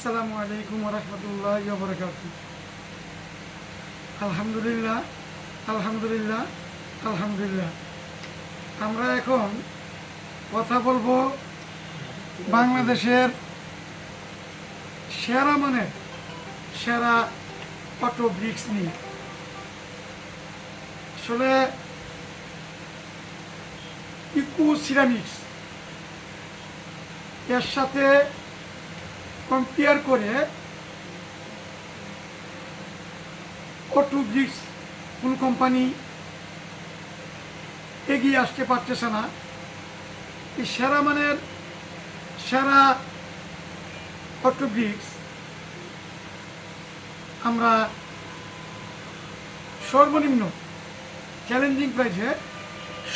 আসসালামু আলাইকুম রহমতুল্লাহ আলহামদুলিল্লাহ আলহামদুলিল্লাহ আলহামদুলিল্লাহ। আমরা এখন কথা বলব বাংলাদেশের সেরা মানে সেরা অটো ব্রিক্স নিয়ে। আসলে ইকু সিরামিক্স। এর সাথে কম্পেয়ার করে অটো ব্রিক্স কোন কোম্পানি এগিয়ে আসতে পারতেছে না। এই সেরা মানের সেরা অটো ব্রিক্স আমরা সর্বনিম্ন চ্যালেঞ্জিং প্রাইসে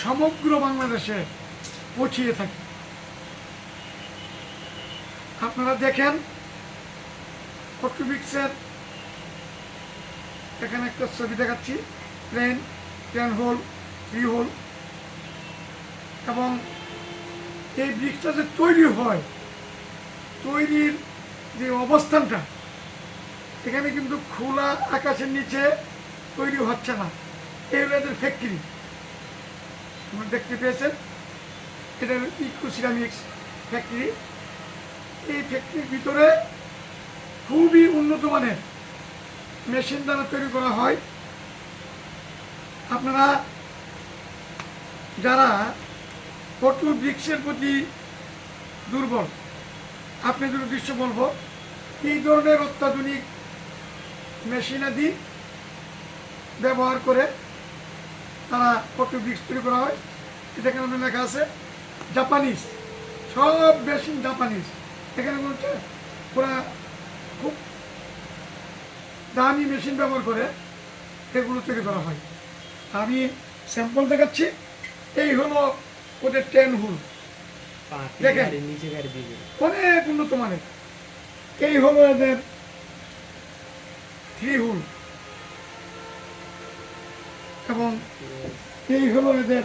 সমগ্র বাংলাদেশে পৌঁছিয়ে থাকি। আপনারা দেখেন অটোবিক্সের এখানে একটা ছবি দেখাচ্ছি। Plain ten hole, three hole. এবং এই ব্রিক্সটা যে তৈরি হয়, তৈরির যে অবস্থানটা, এখানে কিন্তু খোলা আকাশের নিচে তৈরি হচ্ছে না। এই হলো এদের ফ্যাক্টরি দেখতে পেয়েছেন এটা ইকো সিরামিক্স ফ্যাক্টরি এই ফ্যাক্টরির ভিতরে খুবই উন্নত মানের মেশিন দ্বারা তৈরি করা হয়। আপনারা যারা পটু বৃক্ষের প্রতি দুর্বল, আপনি যদি দৃশ্য বলব, এই ধরনের অত্যাধুনিক মেশিনাদি ব্যবহার করে তারা পটু বৃক্ষ তৈরি করা হয়। এটা কেন লেখা আছে, জাপানিজ, সব মেশিন জাপানিজ। এখানে কোনো হচ্ছে পুরা খুব দামি মেশিন ব্যবহার করে এগুলো তৈরি করা হয়। আমি স্যাম্পল দেখাচ্ছি। এই হলো ওদের টেন হুল। দেখেন। অনেক উন্নত মানের। এই হলো এদের থ্রি হুল। এবং এই হলো এদের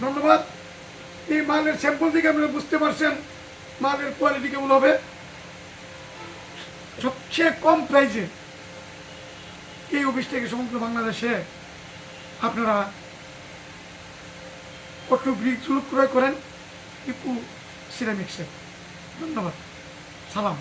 ধন্যবাদ। মালের স্যাম্পল থেকে আপনারা বুঝতে পারছেন মালের কোয়ালিটি কেমন হবে। সবচেয়ে কম প্রাইজে এই অফিস থেকে সমগ্র বাংলাদেশে আপনারা অটো ব্রিজ ক্রয় করেন ইকু সিরামিক্সে ধন্যবাদ। সালাম।